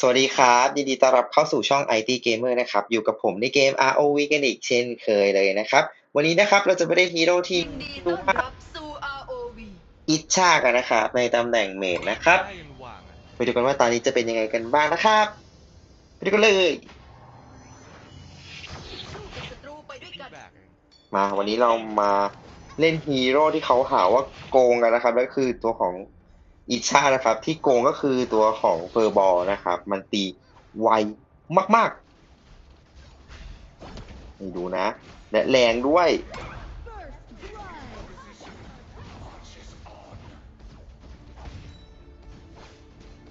สวัสดีครับยินดีต้อนรับเข้าสู่ช่อง IT Gamer นะครับ อยู่กับผมในเกม ROV กันอีกเช่นเคยเลยนะครับ วันนี้นะครับเราจะไปเล่นฮีโร่ที่ยินดีต้ดูอนว่ารับสู่ ROV อิชชากันนะครับในตำแหน่งเมดนะครับได้ยังว่างอะไปดูกันว่าตอนนี้จะเป็นยังไงกันบ้างนะครับไปดูกันเลยสู้กับศัตรูไปด้วยกันแบกเองมาวันนี้เรามาเล่นฮีโร่ที่เขาหาว่าโกงกันนะครับ แล้วคือตัวของ อิชชานะครับ ที่โกงก็คือตัวของเฟอร์บอลนะครับ มันตีไวมากๆนี่ดูนะ และแรงด้วย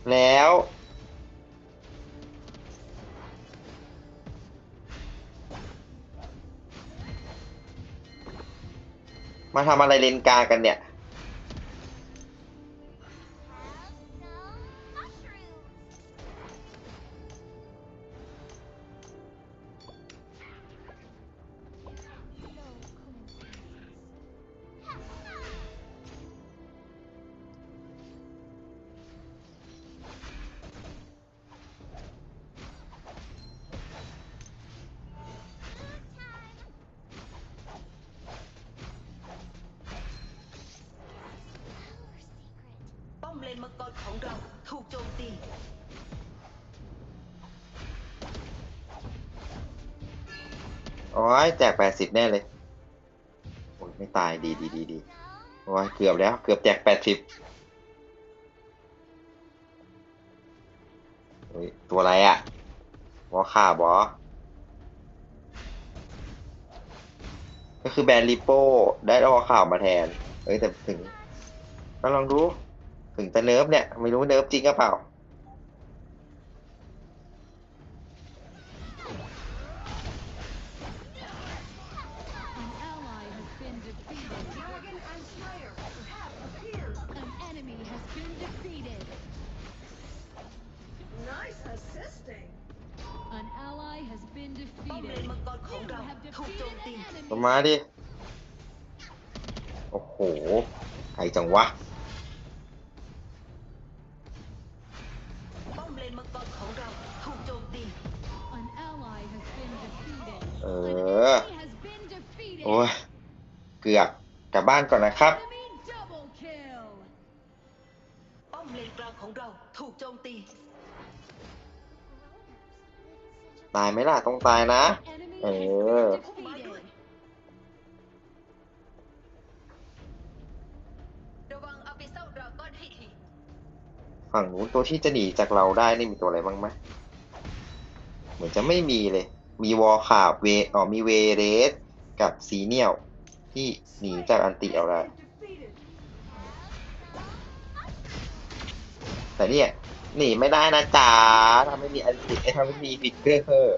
แล้วมาทำอะไรเลนกลางกันเนี่ย อมเลนมังกรของเราถูกโจมตีโอ้ยแจกแปดสิบแน่เลย โอ้ยไม่ตายดีดีดีดีโอ้ยเกือบแล้วเกือบแจกแปดสิบเฮ้ยตัวอะไรอะ่ะวอข่าบอก็คือแบรนด์ลิโป้ได้วอข่าวมาแทน เอ้ยแต่ถึงก็ลองดู ถึงจะเนิร์ฟเนี่ย ไม่รู้เนิร์ฟจริงหรือเปล่า An ally has been defeated. Dragon and Slayer have appeared An enemy has been defeated. Nice assisting An ally has been ป้อมเลน defeated. มังกรของ You เรา have ถูกโจม defeated ตี an enemy. ลงมาดิ โอ้โหไอจังวะ อ An อ enemy has been defeated. โอ้ยเกือบกลับบ้านก่อนนะครับ Enemy double kill. ป้อมเลนกลางของเราถูกโจมตี ตายไหมล่ะต้องตายนะ Enemy Ờ. has been defeated. ระวังอาบิเซลดราก้อนให้ทีฝั่งนู้นตัวที่จะหนีจากเราได้นี่มีตัวอะไรบ้างไหมเหมือนจะไม่มีเลย มีวอลขาบเวอ๋อมีเวเรสกับซีเนียวที่หนีจากอันติเอาได้แต่เนี่ยหนีไม่ได้นะจ๊ะถ้าไม่มีอันติไอ้ถ้าไม่มีฟิกเกอร์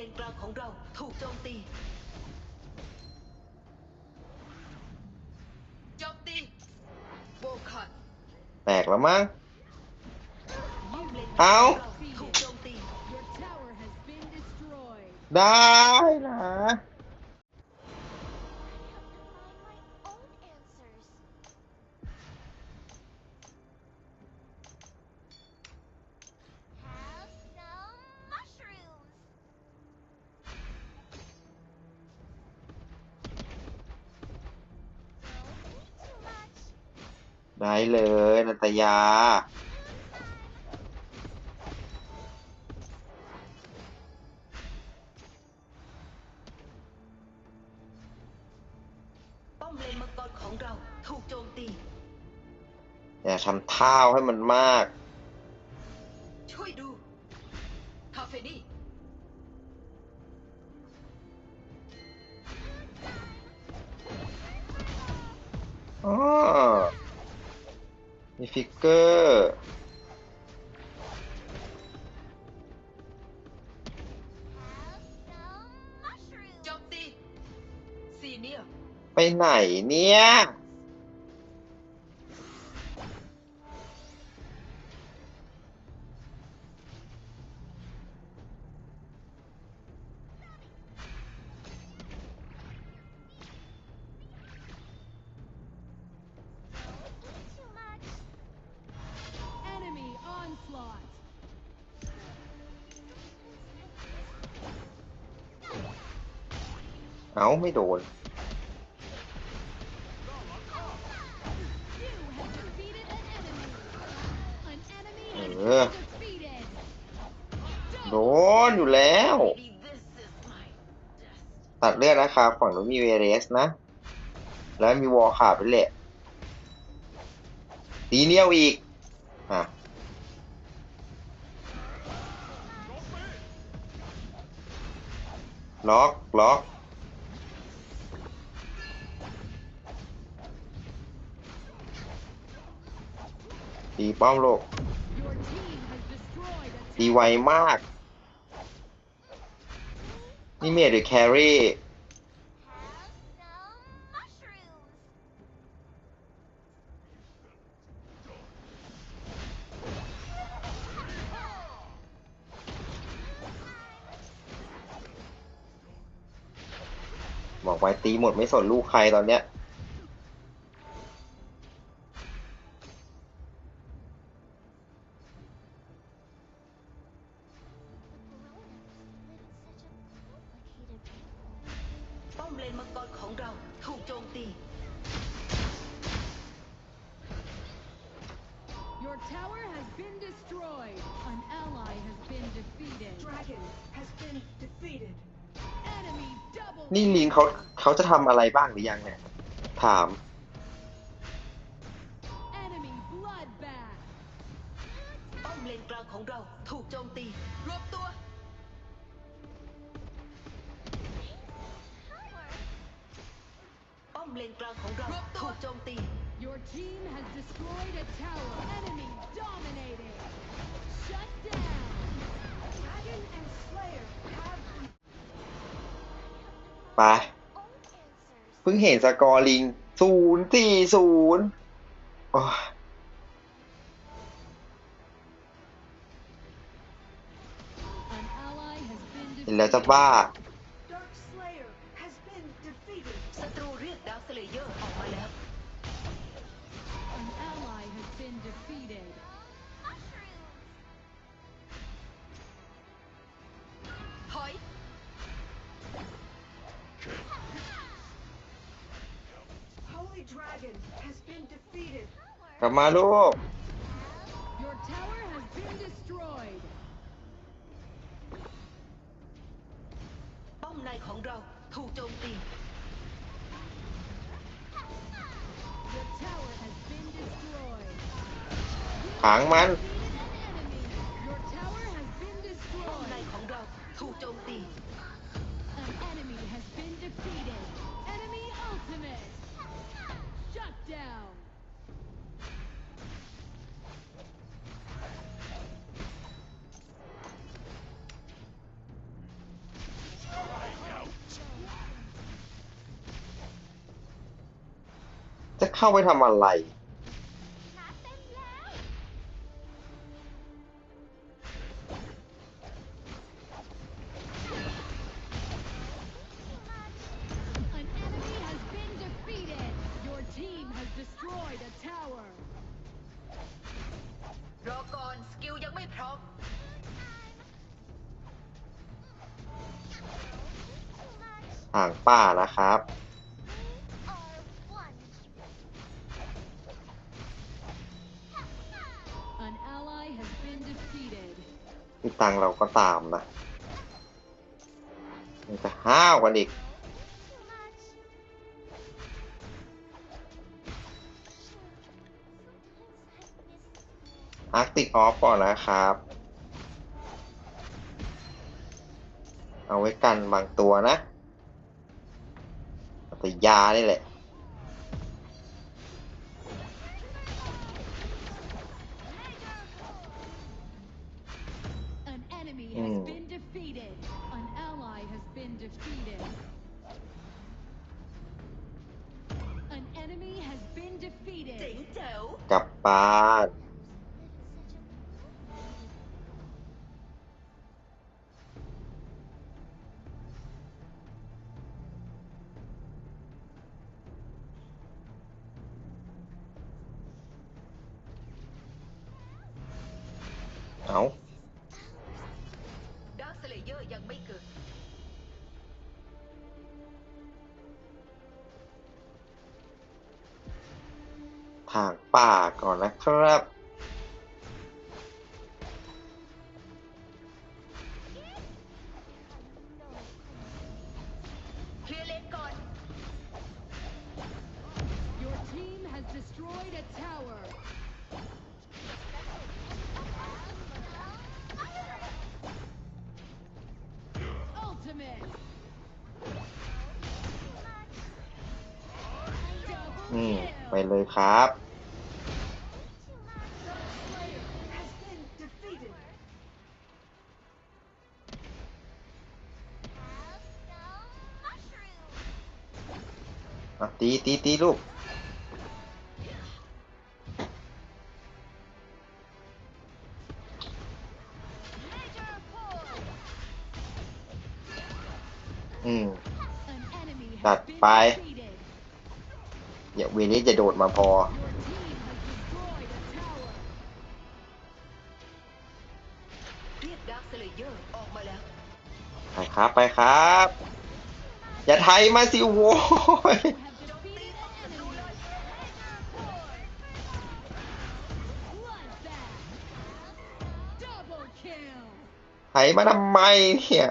เลนกลางของเราถูกโจมตี โจมตีโบคันแตกแล้วมั้ง ป้อมเลนเอ้าถูกโจมตี Your tower has been destroyed. ได้นะ ได้เลยนันตยา ป้อมเลนมังกรของเราถูกโจมตี อย่าทำท่าวให้มันมาก ช่วยดูคาเฟนี่อ๋อมี ฟิกเกอร์โจมตีซีเนียร์ ไปไหนเนี่ย เอาไม่โดน You have defeated an enemy. An enemy has Ugh. been defeated. โดนอยู่แล้ว ตัดเลือดนะครับฝั่งนู้นมีเวเรสนะ แล้วมีวอลขาดด้วยแหละตีเนียวอีก อะล็อกล็อก ตีป้อมโลก Your team has destroyed a ตีไวมาก นี่เมดหรือแครี่บอกไว้ตีหมดไม่สนลูกใครตอนเนี้ย นี่ลิงเขาเขาจะทำอะไรบ้างหรือยังเนี่ย ถาม enemy bloodbath. ป้อมเลนกลางของเราถูกโจมตีรวบตัว ป้อมเลนกลางของเราถูกโจมตี Your team has destroyed a tower. Enemy dominating. Shut down. ไปเพิ่งเห็นสกอร์ลิงศูนย์สี่ศูนย์โอ้ย An ally has been เห็นแล้วจะบ้า Dark Slayer has been defeated ศัตรูเรียกดาวสเลเยอร์ออกมาแล้ว An ally has been defeated. ถอย กลับมาลูก Your tower has been destroyed. ป้อมในของเราถูกโจมตี Your tower has been destroyed. ขังมัน เข้าไปทำอะไร An enemy has been defeated. Your team has destroyed a tower. รอก่อนสกิลยังไม่พร้อมห่างป่านะครับ มีตังเราก็ตามนะมันจะห้าวกันอีกอาร์คติออฟก่อนนะครับ เอาไว้กันบางตัวนะแต่ยานี่แหละ defeated. An ally has been defeated. An enemy has been เจ๋ง defeated. แจ๋ว กลับบ้าน ทางป่าก่อนนะครับ เลยครับตีตีตีลูกอืมตัดไป been bài. defeated. อย่า เวนี้จะโดดมาพอ Your team has destroyed a tower. เรียกดาร์คสเลเยอร์ออกมาแล้วไปครับไปครับ อย่าไทยมาสิโว้ย You have defeated an enemy. Bloodbath. Double kill. ไทยมาทำไมเนี่ย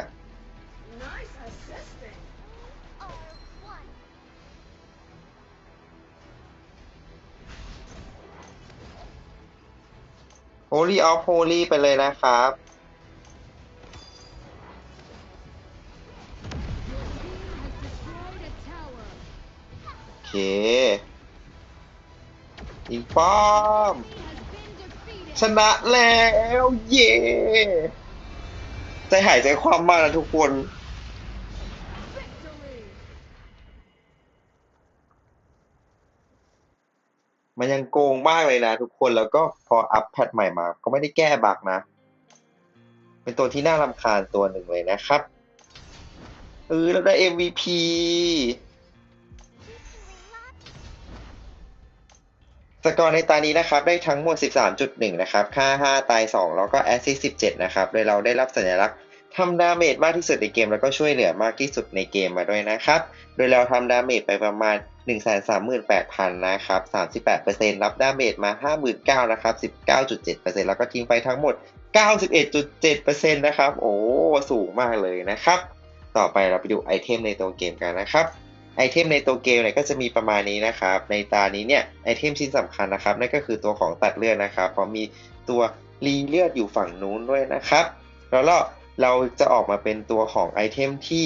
โ o ลี่ออฟโ l ลี่ไปเลยนะครับ โอเคอินฟอม ชนะแล้ว เย่ใจหายใจความมากนะทุกคน Victory. มัน ยังโกงมากเลยนะทุกคนแล้วก็พออัพแพทใหม่มา ก็ไม่ได้แก้บักนะ เป็นตัวที่น่ารำคาญตัวหนึ่งเลยนะครับเออแล้วได้ MVP สกอร์ในตานี้นะครับ ได้ทั้งหมด 13.1 นะครับ ค่า 5 ตาย 2 แล้วก็แอสซิส17 นะครับ โดยเราได้รับสัญลักษณ์ ทำดาเมจมากที่สุดในเกมแล้วก็ช่วยเหลือมากที่สุดในเกมมาด้วยนะครับ โดยเราทำดาเมจไปประมาณ 138,000 นะครับ 38%รับดาเมจมา 59,000 นะครับ 19.7%แล้วก็ทิ้งไปทั้งหมด 91.7%นะครับ โอ้ สูงมากเลยนะครับ ต่อไปเราไปดูไอเทมในตัวเกมกันนะครับไอเทมในตัวเกมเนี่ยก็จะมีประมาณนี้นะครับ ในตานี้เนี่ยไอเทมชิ้นสำคัญนะครับนั่นก็คือตัวของตัดเลือดนะครับเพราะมีตัวรีเลือดอยู่ฝั่งนู้นด้วยนะครับ แล้วเรา เราจะออกมาเป็นตัวของไอเทมที่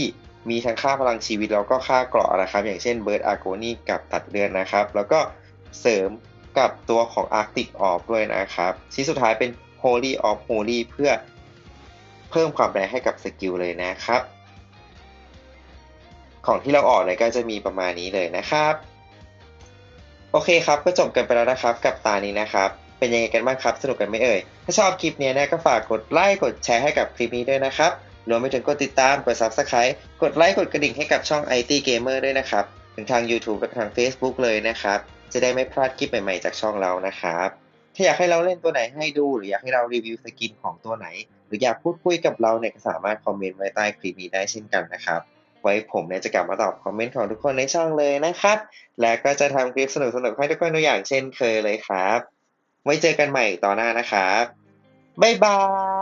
มีทั้งค่าพลังชีวิตแล้วก็ค่าเกราะนะครับ อย่างเช่นเบิร์ดอาร์โกนีกับตัดเลือดนะครับ แล้วก็เสริมกับตัวของอาร์ติกออฟด้วยนะครับ ชิ้นสุดท้ายเป็น Holy of Holy เพื่อเพิ่มความแรงให้กับสกิลเลยนะครับ ของที่เราออกเนี่ยก็จะมีประมาณนี้เลยนะครับ โอเคครับก็จบกันไปแล้วนะครับกับตานี้นะครับ เป็นยังไงกันบ้างครับ สนุกกันไหมเอ่ย ถ้าชอบคลิปนี้นะก็ฝากกดไลค์กดแชร์ให้กับคลิปนี้ด้วยนะครับ รวมไปถึงกดติดตาม กด Subscribe กดไลค์กดกระดิ่งให้กับช่อง IT Gamer ด้วยนะครับถึงทาง YouTube และทาง Facebook เลยนะครับ จะได้ไม่พลาดคลิปใหม่ๆจากช่องเรานะครับถ้าอยากให้เราเล่นตัวไหนให้ดู หรืออยากให้เรารีวิวสกินของตัวไหน หรืออยากพูดคุยกับเราเนี่ยก็สามารถคอมเมนต์ไว้ใต้คลิปนี้ได้เช่นกันนะครับ ไว้ผมเนี่ยจะกลับมาตอบคอมเมนต์ของทุกคนในช่องเลยนะครับ และก็จะทำคลิปสนุกๆให้ทุกคนตัวอย่างเช่นเคยเลยครับ ไว้เจอกันใหม่ต่อหน้านะครับ บ๊ายบาย